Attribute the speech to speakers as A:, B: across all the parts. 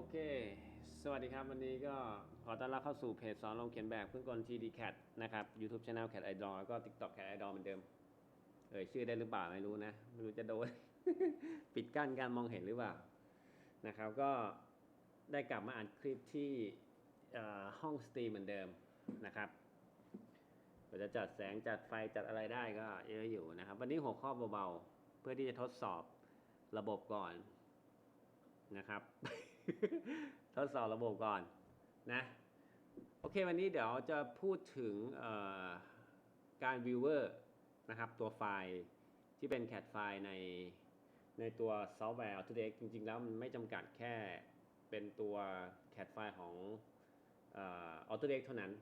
A: อเค สวัสดีครับ วันนี้ก็ขอต้อนรับเข้าสู่เพจสอนลงเขียนแบบเพื่อนกล TD Cat นะครับ YouTube Channel Cat Idol แล้วก็ TikTok Cat Idol เหมือนเดิม เอ่ยชื่อได้หรือเปล่าไม่รู้นะ ไม่รู้จะโดน ปิดกั้นการมองเห็นหรือเปล่า นะครับ ก็ได้กลับมาอ่านคลิปที่ห้องสตรีมเหมือนเดิมนะครับเราจะจัดแสงจัดไฟจัดอะไรได้ก็เยอะอยู่นะครับ วันนี้หัวข้อเบาๆ เพื่อที่จะทดสอบระบบก่อนนะครับ ทดสอบระบบก่อนนะ โอเควันนี้เดี๋ยวจะพูดถึงการ viewer นะครับ ตัวไฟล์ที่เป็น CAD ไฟล์ในในตัวซอฟต์แวร์ Autodesk จริง ๆ แล้วมันไม่จำกัดแค่เป็นตัว CAD ไฟล์ของออ Autodesk เท่านั้น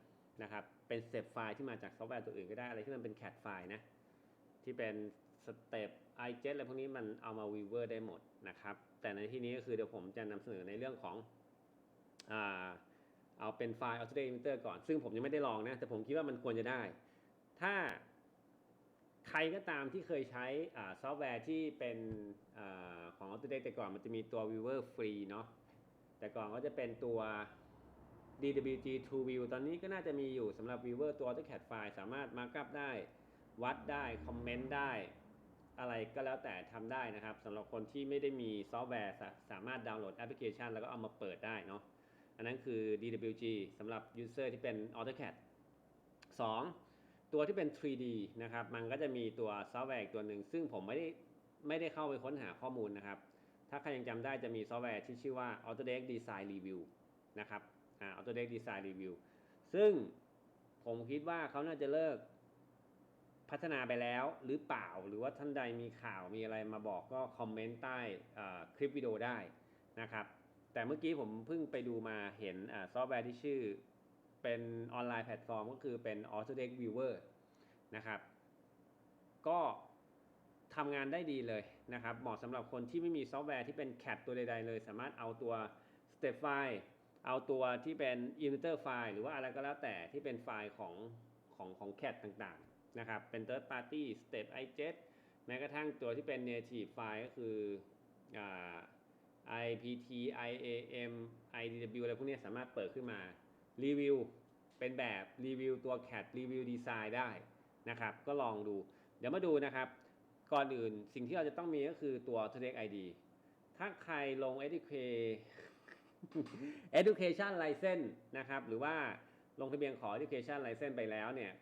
A: นะครับ เป็นเต็ปไฟล์ที่มาจากซอฟต์แวร์ตัวอื่นก็ได้ อะไรที่มันเป็น CAD ไฟล์นะ ที่เป็นสเต็ป iJet อะไรพวกนี้มันเอามา viewer ได้หมดนะครับ แต่ในที่นี้ก็คือเดี๋ยวผมจะนำเสนอในเรื่องของอ่าเอาเป็นไฟล์ Autodesk Inventor ก่อน ซึ่งผมยังไม่ได้ลองนะ แต่ผมคิดว่ามันควรจะได้ ถ้าใครก็ตามที่เคยใช้อซอฟต์แวร์ที่เป็นอของ Autodesk แต่ก่อนมันจะมีตัว viewer ฟรีเนาะแต่ก่อนก็จะเป็นตัว DWG True View ตอนนี้ก็น่าจะมีอยู่สำหรับ viewer ตัว AutoCAD ไฟล์สามารถ markup ได้ วัดได้ คอมเมนต์ได้ อะไรก็แล้วแต่ทำได้นะครับสำหรับคนที่ไม่ได้มีซอฟต์แวร์สาสามารถดาวน์โหลดแอปพลิเคชัน แล้วก็เอามาเปิดได้เนาะอันนั้นคือ DWG สำหรับ User ที่เป็น AutoCAD 2 ตัวที่เป็น 3D นะครับ มันก็จะมีตัวซอฟต์แวร์อีกตัวหนึ่ง ซึ่งผมไม่ได้ไม่ได้เข้าไปค้นหาข้อมูลนะครับ ถ้าใครยังจำได้จะมีซอฟต์แวร์ที่ชื่อว่า Autodesk Design Review นะครับ อ่า Autodesk Design Review ซึ่งผมคิดว่าเขาน่าจะเลิก พัฒนาไปแล้วหรือเปล่า หรือว่าท่านใดมีข่าวมีอะไรมาบอกก็คอมเมนต์ใต้คลิปวิดีโอได้นะครับ แต่เมื่อกี้ผมเพิ่งไปดูมาเห็นอซอฟต์แวร์ที่ชื่อเป็นออนไลน์แพลตฟอร์มก็คือเป็น Autodesk Viewer นะครับ ก็ทำงานได้ดีเลยนะครับ เหมาะสำหรับคนที่ไม่มีซอฟต์แวร์ที่เป็น CAD ตัวใดๆเลย สามารถเอาตัว Step File เอาตัวที่เป็น Inventor File หรือว่าอะไรก็แล้วแต่ที่เป็นไฟล์ของของของ CAD ต่าง นะครับ เป็น Third Party Step iJet แม้กระทั่งตัวที่เป็น Native File ก็คืออ่า IPT IAM IDW อะไรพวกนี้สามารถเปิดขึ้นมา รีวิว เป็นแบบรีวิวตัว CAD รีวิวดีไซน์ได้นะครับ ก็ลองดู เดี๋ยวมาดูนะครับ ก่อนอื่นสิ่งที่เราจะต้องมีก็คือตัว Autodesk ID ถ้าใครลง Education License นะครับ หรือว่าลงทะเบียนขอ Education License ไปแล้วเนี่ย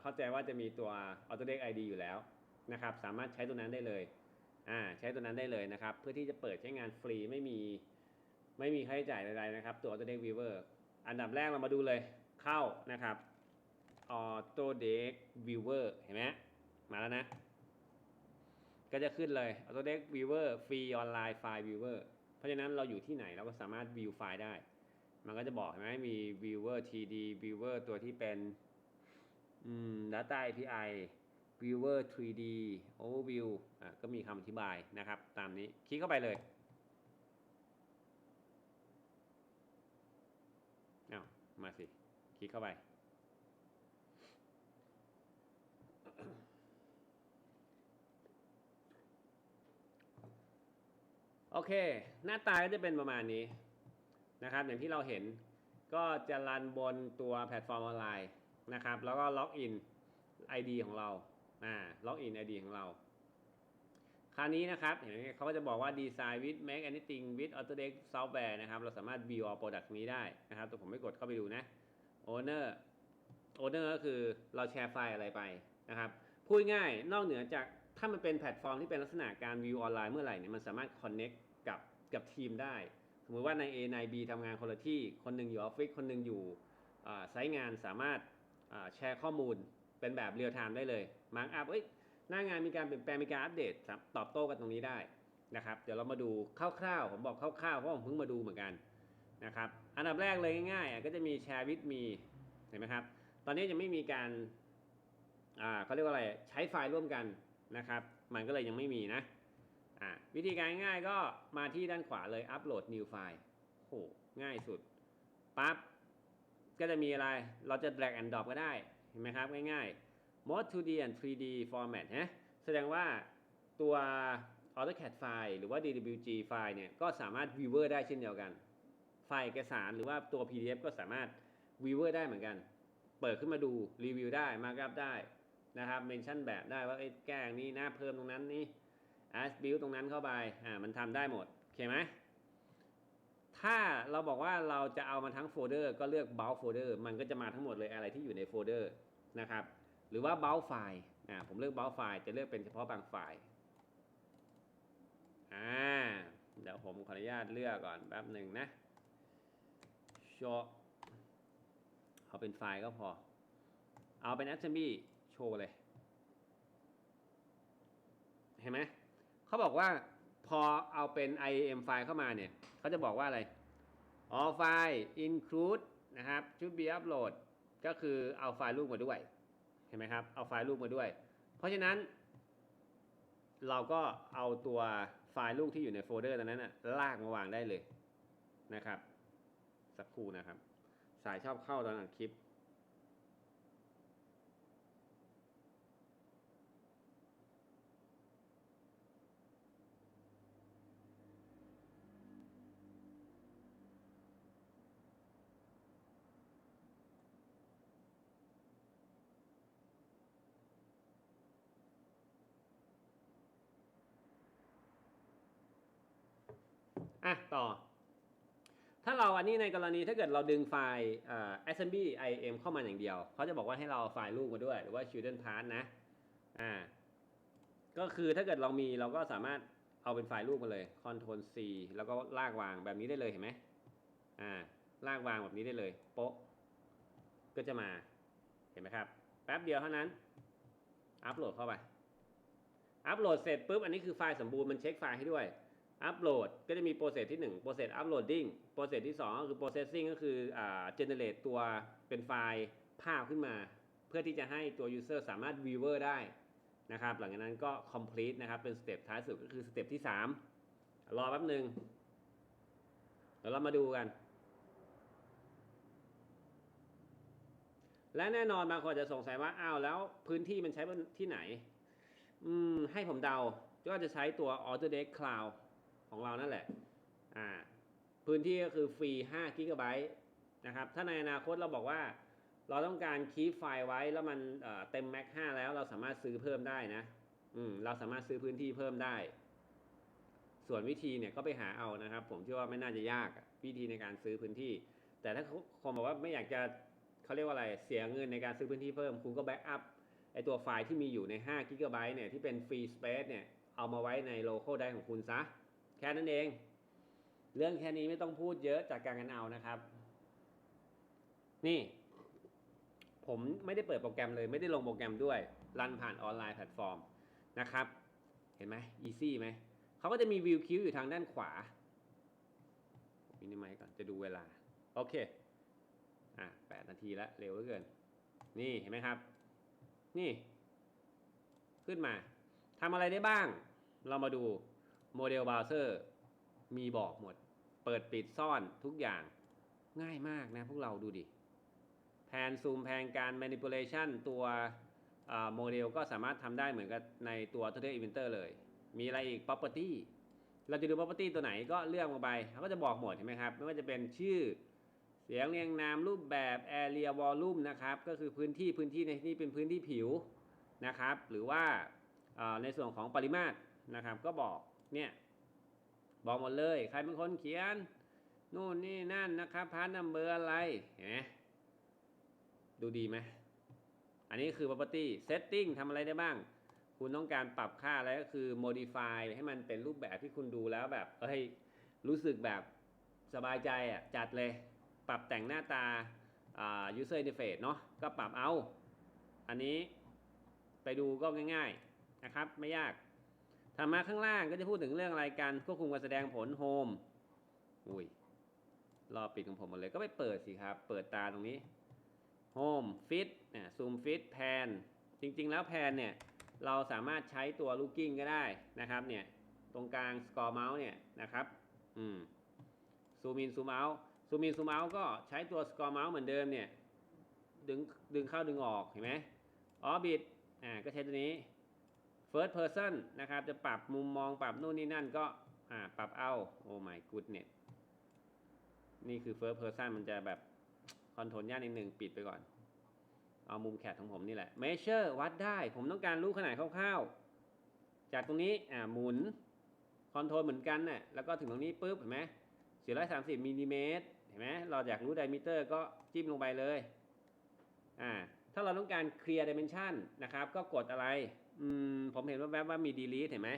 A: เข้าใจว่าจะมีตัว Autodesk ID อยู่แล้วนะครับ สามารถใช้ตัวนั้นได้เลยอ่าใช้ตัวนั้นได้เลยนะครับ เพื่อที่จะเปิดใช้งานฟรีไม่มีไม่มีค่าใช้จ่ายใดๆนะครับ ตัว Autodesk Viewer อันดับแรกเรามาดูเลยเข้านะครับ Autodesk Viewer เห็นไหมมาแล้วนะ ก็จะขึ้นเลย Autodesk Viewer ฟรีออนไลน์ไฟล์ Viewer เพราะฉะนั้นเราอยู่ที่ไหนเราก็สามารถ view ไฟล์ได้ มันก็จะบอกเห็นไหมมี Viewer TD Viewer ตัวที่เป็น อืม Data API Viewer 3D Overview อะก็มีคำอธิบายนะครับ ตามนี้คลิกเข้าไปเลยเอ้ามาสิ คลิกเข้าไป โอเค หน้าตาก็จะเป็นประมาณนี้นะครับ อย่างที่เราเห็นก็จะรันบนตัวแพลตฟอร์มออนไลน์ นะครับ แล้วก็ล็อกอิน ID ของเราอ่าล็อกอิน ID ของเรา คราวนี้นะครับเห็นไหมเขาก็จะบอกว่า Design with Make Anything with Autodesk Software นะครับ เราสามารถ view all product นี้ได้นะครับแต่ผมไม่กดเข้าไปดูนะ Owner Owner ก็คือเราแชร์ไฟล์อะไรไปนะครับพูดง่ายนอกเหนือจากถ้ามันเป็นแพลตฟอร์มที่เป็นลักษณะการ view ออนไลน์เมื่อไหร่เนี่ยมันสามารถ connect กับกับทีมได้ สมมติว่านาย A นาย B ทำงานคนละที่ คนหนึ่งอยู่ออฟฟิศคนหนึ่งอยู่ไซต์งานสามารถ แชร์ข้อมูลเป็นแบบเรียลไทม์ได้เลยมาร์กอัพเอ้ยหน้างานมีการเปลี่ยนแปลงมีการอัปเดตตอบโต้กันตรงนี้ได้นะครับ เดี๋ยวเรามาดูคร่าวๆผมบอกคร่าวๆเพราะผมเพิ่งมาดูเหมือนกันนะครับอันดับแรกเลยง่ายๆก็จะมีแชร์วิดมีเห็นไหมครับ ตอนนี้ยังไม่มีการอ่าเขาเรียกว่าอะไรใช้ไฟล์ร่วมกันนะครับ มันก็เลยยังไม่มีนะอ่าวิธีการง่ายๆก็มาที่ด้านขวาเลยอัปโหลด new file โหง่ายสุดปั๊บ ก็จะมีอะไร เราจะ drag and drop ก็ได้ เห็นไหมครับ ง่ายๆ mode 2D and 3D format นะแสดงว่าตัว AutoCAD ไฟล์หรือว่า DWG ไฟล์เนี่ย ก็สามารถ viewer ได้เช่นเดียวกัน ไฟล์เอกสารหรือว่าตัว PDF ก็สามารถ viewer ได้เหมือนกัน เปิดขึ้นมาดูรีวิวได้ markup ได้นะครับเมนชั่นแบบได้ว่าเอ้แก้งนี้หนะเพิ่มตรงนั้นนี่ as build ตรงนั้นเข้าไป อ่า มันทำได้หมด โอเคไหม ถ้าเราบอกว่าเราจะเอามาทั้งโฟลเดอร์ก็เลือก bulk folder มันก็จะมาทั้งหมดเลยอะไรที่อยู่ในโฟลเดอร์นะครับ หรือว่า bulk file อ่าผมเลือก bulk file จะเลือกเป็นเฉพาะบางไฟล์อ่าเดี๋ยวผมขออนุญาตเลือกก่อนแป๊บหนึ่งนะ show เอาเป็นไฟล์ก็พอ เอาเป็น assembly โชว์เลย เห็นไหมเขาบอกว่าพอเอาเป็น IAM ไฟล์เข้ามาเนี่ย เขาจะบอกว่าอะไร all file include นะครับ should be upload ก็คือเอาไฟล์รูปมาด้วย เห็นไหมครับ เอาไฟล์รูปมาด้วย เพราะฉะนั้น เราก็เอาตัวไฟล์รูปที่อยู่ในโฟลเดอร์ตรงนั้นนะลากมาวางได้เลยนะครับ สักครู่นะครับ สายชอบเข้าตอนอัดคลิป อะต่อ ถ้าเราอันนี้ในกรณีถ้าเกิดเราดึงไฟล์อ่อ assembly im เข้ามาอย่างเดียว เขาจะบอกว่าให้เราไฟล์ลูกมาด้วย หรือว่า children part นะอ่าก็คือถ้าเกิดเรามีเราก็สามารถเอาเป็นไฟล์ลูกมาเลย control c แล้วก็ลากวางแบบนี้ได้เลยเห็นไหมอ่า ลากวางแบบนี้ได้เลย โป๊ะ ก็จะมา เห็นไหมครับ แป๊บเดียวเท่านั้น อัปโหลดเข้าไป อัปโหลดเสร็จปุ๊บ อันนี้คือไฟล์สมบูรณ์ มันเช็คไฟล์ให้ด้วย อัปโหลดก็จะมีโปรเซสที่1โปรเซสอัปโหลดดิ้งโปรเซสที่ 2 ก็คือ processing ก็คืออ่า generate ตัวเป็นไฟล์ภาพขึ้นมา เพื่อที่จะให้ตัว user สามารถ viewer ได้นะครับ หลังจากนั้นก็ complete นะครับ เป็นสเต็ปท้ายสุดก็คือสเต็ปที่ 3 รอแป๊บหนึ่งเดี๋ยวเรามาดูกัน และแน่นอนบางคนจะสงสัยว่าอ้าวแล้วพื้นที่มันใช้ที่ไหน อืมให้ผมเดา ก็จะใช้ตัว Autodesk Cloud ของเรานั่นแหละอ่าพื้นที่ก็คือฟรี5 g b นะครับถ้าในอนาคตเราบอกว่า เราต้องการคีย์ไฟล์ไว้แล้วมันเต็ม Mac 5แล้วเราสามารถซื้อเพิ่มได้นะอืมเราสามารถซื้อพื้นที่เพิ่มได้ ส่วนวิธีเนี่ยก็ไปหาเอานะครับ ผมเชื่อว่าไม่น่าจะยากวิธีในการซื้อพื้นที่ แต่ถ้าคนบอกว่าไม่อยากจะเขาเรียกว่าอะไรเสียเงินในการซื้อพื้นที่เพิ่มคุณก็แบ็กอัพไอตัวไฟล์ที่มีอยู่ใน5 g b เนี่ยที่เป็นฟรีสเปซเนี่ยเอามาไว้ในโล a l ได้ของคุณซะ แค่นั้นเอง เรื่องแค่นี้ไม่ต้องพูดเยอะจากการกันเอานะครับ นี่ ผมไม่ได้เปิดโปรแกรมเลย ไม่ได้ลงโปรแกรมด้วย รันผ่านออนไลน์แพลตฟอร์มนะครับ เห็นไหม easy ไหมเขาก็จะมีวิวคิวอยู่ทางด้านขวามินิไมก่อนจะดูเวลา โอเค อะแปดนาทีแล้วเร็วเหลือเกิน นี่เห็นไหมครับ นี่ ขึ้นมาทำอะไรได้บ้าง เรามาดู โมเดลบ r า w เซอร์มีบอกหมด เปิดปิดซ่อนทุกอย่างง่ายมากนะพวกเราดูดิแผนซูมแผนการ manipulation ตัวโมเดลก็สามารถทำได้เหมือนกับในตัว Autodesk Inventor เลย มีอะไรอีก property เราจะดู property ตัวไหนก็เลือกมาไปเขาก็จะบอกหมดเห็นไหมครับ ไม่ว่าจะเป็นชื่อเสียงเรียงนามรูปแบบ area volume นะครับ ก็คือพื้นที่พื้นที่ในที่นี้เป็นพื้นที่ผิวนะครับ หรือว่าในส่วนของปริมาตรนะครับก็บอก เนี่ยบอกหมดเลย ใครเป็นคนเขียน นู่นนี่นั่นนะครับพาร์ทนัมเบอร์อะไรเห็นไหมดูดีไหมอันนี้คือ property setting ทำอะไรได้บ้าง คุณต้องการปรับค่าอะไรก็คือ modify ให้มันเป็นรูปแบบที่คุณดูแล้วแบบเอ้ยรู้สึกแบบสบายใจอะจัดเลย ปรับแต่งหน้าตาอ่า user interface เนาะก็ปรับเอา อันนี้ไปดูก็ง่าย ๆ นะครับ ไม่ยาก ทำมาข้างล่างก็จะพูดถึงเรื่องอะไรกันควบคุมการแสดงผล home อุ้ยรอปิดของผมหมดเลยก็ไปเปิดสิครับ เปิดตาตรงนี้ home fit เนี่ย zoom fit pan จริง ๆ แล้วแพนเนี่ยเราสามารถใช้ตัว looking ก็ได้นะครับเนี่ยตรงกลาง score mouse เนี่ยนะครับอืม zoom in zoom out zoom in zoom out ก็ใช้ตัว score mouse เหมือนเดิมเนี่ยดึงดึงเข้าดึงออกเห็นไหม orbit อ่าก็ใช้ตัวนี้ first person นะครับ จะปรับมุมมองปรับนู่นนี่นั่นก็อ่าปรับเอา โอ้ my goodness นี่คือ first person มันจะแบบคอนโทรลยากนิดนึงปิดไปก่อน เอามุมแคทของผมนี่แหละ measure วัดได้ ผมต้องการรู้ขนาดคร่าวๆ จากตรงนี้อ่าหมุนคอนโทรลเหมือนกันน่ะแล้วก็ถึงตรงนี้ปุ๊บเห็นไหม430มิลลิเมตรเห็นไหมเราอยากรู้ diameter ก็จิ้มลงไปเลยอ่าถ้าเราต้องการ clear dimension นะครับ ก็กดอะไร อืม ผมเห็นว่าแวบว่ามี delete เห็นไหม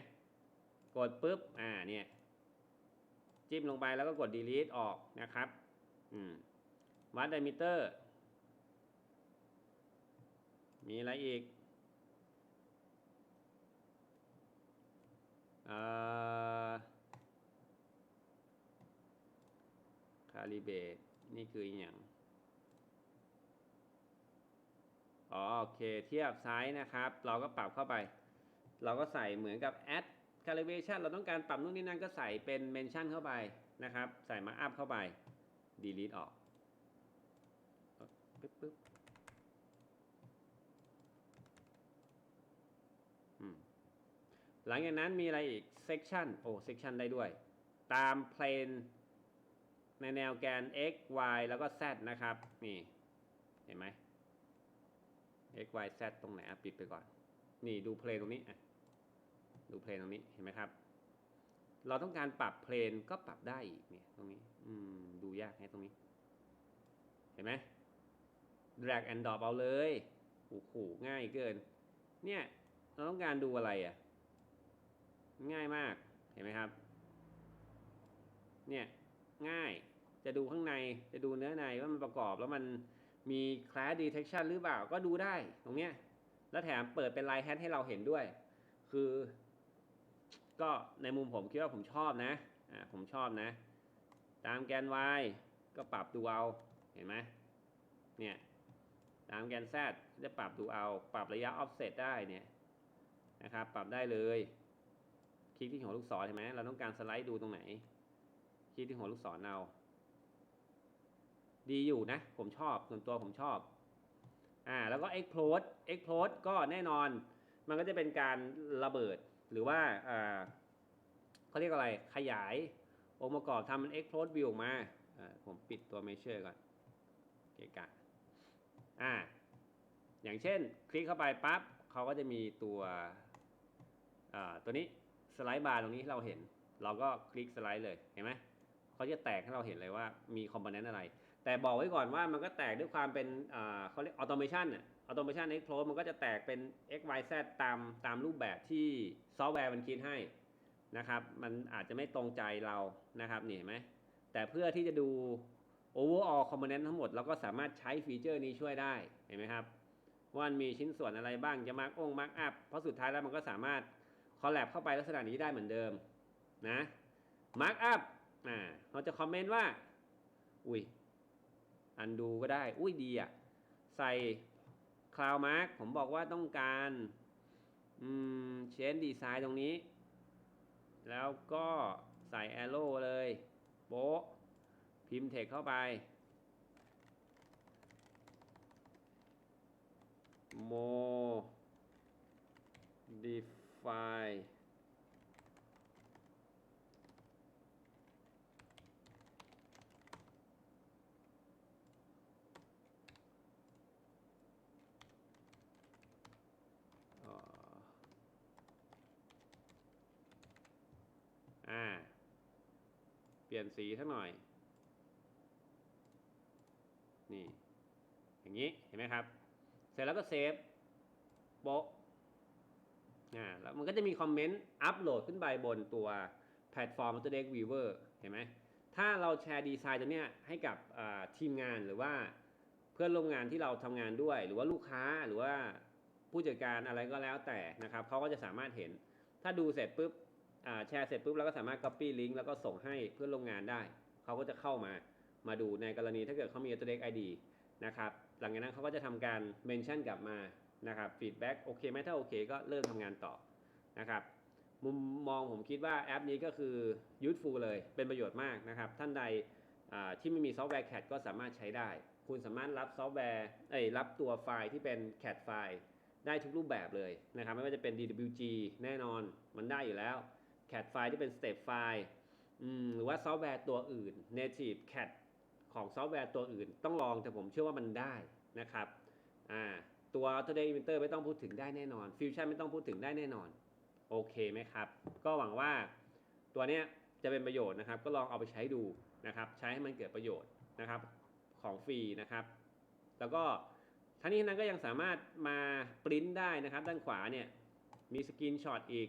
A: กดปุ๊บ อ่า เนี่ย จิ้มลงไปแล้วก็กด delete ออกนะครับ อืม วัด diameter มีอะไรอีกเอ่อคาลิเบตนี่คืออย่าง อ๋อโอเคเทียบไซส์นะครับ เราก็ปรับเข้าไป เราก็ใส่เหมือนกับ add calibration เราต้องการปรับนู่นนี่นั่นก็ใส่เป็น mention เข้าไปนะครับ ใส่มา up เข้าไป delete ออกปึ๊บปึ๊บหลังจากนั้นมีอะไรอีก section โอ้ section ได้ด้วย ตาม plane ในแนวแกน x y แล้วก็ z นะครับ นี่ เห็นไหม x y z ตรงไหนอะปิดไปก่อน นี่ดู plane ตรงนี้อะดู plane ตรงนี้เห็นไหมครับ เราต้องการปรับ plane ก็ปรับได้อีกเนี่ยตรงนี้ อืมดูยากให้ตรงนี้ เห็นไหม drag and drop เอาเลยโอ้โหง่ายเกิน เนี่ย เราต้องการดูอะไรอะ ง่ายมากเห็นไหมครับ เนี่ยง่ายจะดูข้างในจะดูเนื้อในว่ามันประกอบแล้วมัน มี class detection หรือเปล่าก็ดูได้ตรงเนี้ย แล้วแถมเปิดเป็น line hat ให้เราเห็นด้วย คือ ก็ในมุมผมคิดว่าผมชอบนะ อ่า ผมชอบนะ ตามแกน y ก็ปรับดูเอา เห็นไหมเนี่ย ตามแกน z จะปรับดูเอา ปรับระยะ offset ได้เนี่ยนะครับ ปรับได้เลย คลิกที่หัวลูกศรเห็นไหมเราต้องการสไลด์ดูตรงไหน คลิกที่หัวลูกศรเอา ดีอยู่นะ ผมชอบส่วนตัวผมชอบอ่าแล้วก็ explode explode ก็แน่นอนมันก็จะเป็นการระเบิดหรือว่าอ่าเขาเรียกอะไรขยายองค์ประกอบทำเป็น explode view ออกมาอ่าผมปิดตัว measure ก่อนเกะกะอ่าอย่างเช่นคลิกเข้าไปปั๊บเขาก็จะมีตัวอ่าตัวนี้สไลด์บาร์ตรงนี้ที่เราเห็น เราก็คลิกสไลด์เลยเห็นไหมเขาจะแตกให้เราเห็นเลยว่ามีคอมโพเนนต์อะไร แต่บอกไว้ก่อนว่ามันก็แตกด้วยความเป็นเขาเรียกออโตเมชันอะออโตเมชัน Explode มันก็จะแตกเป็น x y z ตามตามรูปแบบที่ซอฟต์แวร์มันคิดให้นะครับ มันอาจจะไม่ตรงใจเรานะครับนี่เห็นไหมแต่เพื่อที่จะดู overall component ทั้งหมดเราก็สามารถใช้ฟีเจอร์นี้ช่วยได้เห็นไหมครับว่ามันมีชิ้นส่วนอะไรบ้างจะมาร์กองมาร์กอัพเพราะสุดท้ายแล้วมันก็สามารถคอลแลบเข้าไปลักษณะนี้ได้เหมือนเดิมนะมาร์กอัพอ่าเราจะคอมเมนต์ว่า อุ้ย อันดูก็ได้ อุ้ยดีอะใส่คลาวมาร์กผมบอกว่าต้องการอืมเชนดีไซน์ตรงนี้ แล้วก็ใส่แอโร่เลยโป๊ะพิมพ์เทคเข้าไป modify เปลี่ยนสีสักหน่อย นี่ อย่างนี้ เห็นไหมครับ เสร็จแล้วก็เซฟโปะอ่า แล้วมันก็จะมีคอมเมนต์อัปโหลดขึ้นไปบนตัวแพลตฟอร์ม Autodesk Weaver เห็นไหม ถ้าเราแชร์ดีไซน์ตัวเนี้ยให้กับทีมงานหรือว่าเพื่อนร่วมงานที่เราทำงานด้วย หรือว่าลูกค้าหรือว่าผู้จัดการอะไรก็แล้วแต่นะครับเขาก็จะสามารถเห็น ถ้าดูเสร็จปุ๊บ แชร์เสร็จปุ๊บเราก็สามารถ copy link แล้วก็ส่งให้เพื่อนร่วมงานได้ เขาก็จะเข้ามามาดูในกรณีถ้าเกิดเขามี Autodesk ID นะครับหลังจากนั้นเขาก็จะทำการเมนชั่นกลับมานะครับฟีดแบ็กโอเคไหมถ้าโอเคก็เริ่มทำงานต่อนะครับมุมมองผมคิดว่าแอปนี้ก็คือ useful เลยเป็นประโยชน์มากนะครับ ท่านใดที่ไม่มีซอฟต์แวร์ CAD ก็สามารถใช้ได้ คุณสามารถรับซอฟต์แวร์เอ้ยรับตัวไฟล์ที่เป็น CAD ไฟล์ได้ทุกรูปแบบเลยนะครับ ไม่ว่าจะเป็น DWG แน่นอนมันได้อยู่แล้ว CAD ไฟล์ที่เป็น step ไฟล์หรือว่าซอฟต์แวร์ตัวอื่น native CAD ของซอฟต์แวร์ตัวอื่น ต้องลองแต่ผมเชื่อว่ามันได้นะครับอ่าตัว Today Inventor ไม่ต้องพูดถึงได้แน่นอน Fusion ไม่ต้องพูดถึงได้แน่นอน โอเคไหมครับ ก็หวังว่าตัวเนี้ยจะเป็นประโยชน์นะครับ ก็ลองเอาไปใช้ดูนะครับ ใช้ให้มันเกิดประโยชน์นะครับของฟรีนะครับ แล้วก็ทั้งนี้ทั้งนั้นก็ยังสามารถมาปริ้นได้นะครับ ด้านขวาเนี่ยมีสกรีนช็อตอีก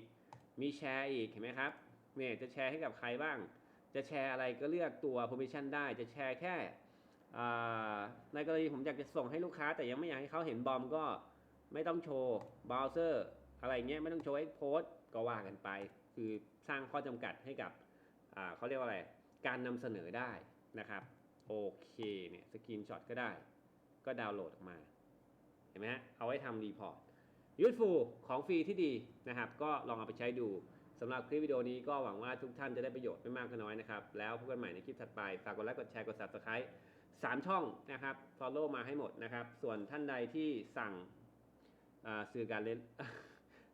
A: มีแชร์อีกเห็นไหมครับเนี่ยจะแชร์ให้กับใครบ้าง จะแชร์อะไรก็เลือกตัว permission ได้จะแชร์แค่ในกรณีผมอยากจะส่งให้ลูกค้า แต่ยังไม่อยากให้เขาเห็นบอมก็ไม่ต้องโชว์เบราว์เซอร์อะไรเงี้ยไม่ต้องโชว์ให้โพสก็ว่ากันไป คือสร้างข้อจำกัดให้กับเขาเรียกว่าอะไร การนำเสนอได้นะครับโอเคเนี่ยสกรีนช็อตก็ได้ ก็ดาวน์โหลดออกมา เห็นไหมฮะเอาไว้ทำรีพอร์ต ยูทฟูของฟรีที่ดีนะครับ ก็ลองเอาไปใช้ดูสำหรับคลิปวิดีโอนี้ก็หวังว่าทุกท่านจะได้ประโยชน์ไม่มากก็น้อยนะครับ แล้วพบกันใหม่ในคลิปถัดไป ฝากกดไลค์กดแชร์กด subscribe สามช่องนะครับ follow มาให้หมดนะครับ ส่วนท่านใดที่สั่งสื่อการเล่น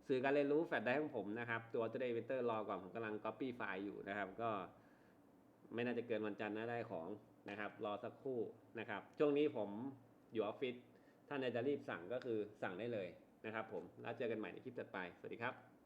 A: สื่อการเรียนรู้แฟลชไดรฟ์ของผมนะครับ ตัว Today Inventor รอก่อน ผมกำลัง copy ไฟล์อยู่นะครับ ก็ไม่น่าจะเกินวันจันทร์นะได้ของนะครับ รอสักครู่นะครับ ช่วงนี้ผมอยู่ออฟฟิศท่านใดจะรีบสั่งก็คือสั่งได้เลย นะครับผมแล้วเจอกันใหม่ในคลิปถัดไป สวัสดีครับ